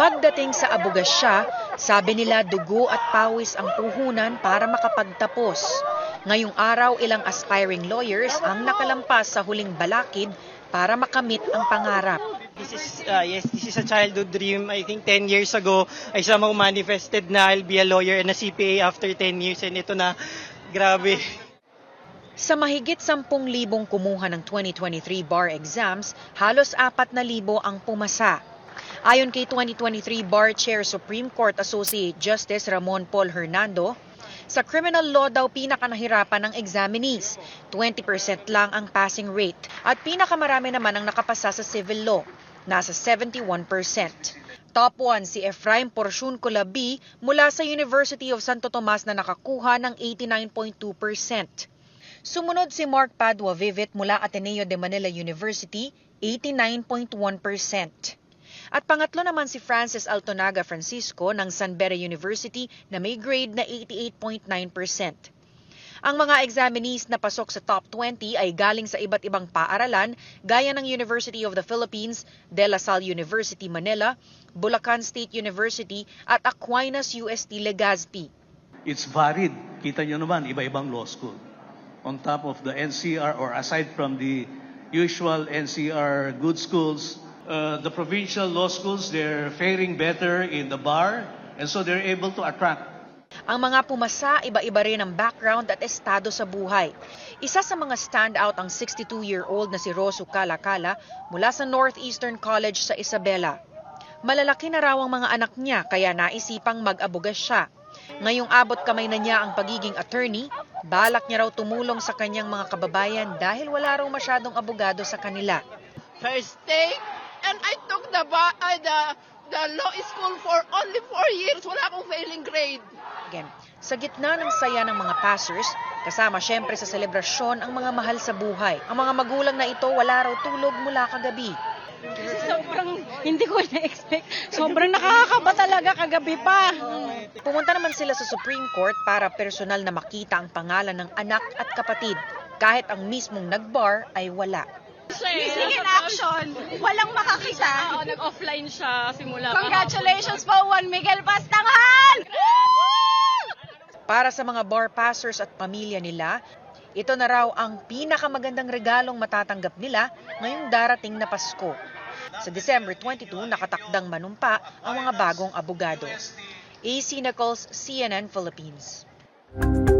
Pagdating sa abogasya, sabi nila dugo at pawis ang puhunan para makapagtapos. Ngayong araw, ilang aspiring lawyers ang nakalampas sa huling balakid para makamit ang pangarap. This is uh, yes, this is a childhood dream. I think 10 years ago, I somehow manifested na I'll be a lawyer and a CPA after 10 years and ito na grabe. Sa mahigit 10,000 kumuha ng 2023 bar exams, halos 4,000 ang pumasa. Ayon kay 2023 Bar Chair Supreme Court Associate Justice Ramon Paul Hernando, sa criminal law daw pinakanahirapan ng examinees. 20% lang ang passing rate at pinakamarami naman ang nakapasa sa civil law, nasa 71%. Top 1 si Efraim Porciun Colabi mula sa University of Santo Tomas na nakakuha ng 89.2%. Sumunod si Mark Padua Vivit mula Ateneo de Manila University, 89.1%. At pangatlo naman si Francis Altonaga Francisco ng San Beda University na may grade na 88.9%. Ang mga examinees na pasok sa top 20 ay galing sa iba't ibang paaralan gaya ng University of the Philippines, De La Salle University Manila, Bulacan State University at Aquinas UST Legazpi. It's varied. Kita nyo naman, iba-ibang law school. On top of the NCR or aside from the usual NCR good schools, uh, the provincial law schools, they're faring better in the bar and so they're able to attract Ang mga pumasa, iba-iba rin ang background at estado sa buhay. Isa sa mga standout ang 62-year-old na si Rosu Kalakala mula sa Northeastern College sa Isabela. Malalaki na raw ang mga anak niya kaya naisipang mag-abogas siya. Ngayong abot kamay na niya ang pagiging attorney, balak niya raw tumulong sa kanyang mga kababayan dahil wala raw masyadong abogado sa kanila. I stayed and I took the ba- uh, the the law school for only four years. Wala akong failing grade. Again, sa gitna ng saya ng mga passers, kasama syempre sa selebrasyon ang mga mahal sa buhay. Ang mga magulang na ito wala raw tulog mula kagabi. Sobrang hindi ko na-expect. Sobrang nakakakaba talaga kagabi pa. Pumunta naman sila sa Supreme Court para personal na makita ang pangalan ng anak at kapatid, kahit ang mismong nagbar ay wala. Missing in action. Walang makakita. Oo, nag-offline siya simula Congratulations po, Juan Miguel Pastanghal! Para sa mga bar passers at pamilya nila, ito na raw ang pinakamagandang regalong matatanggap nila ngayong darating na Pasko. Sa December 22, nakatakdang manumpa ang mga bagong abogado. AC Nichols, CNN Philippines.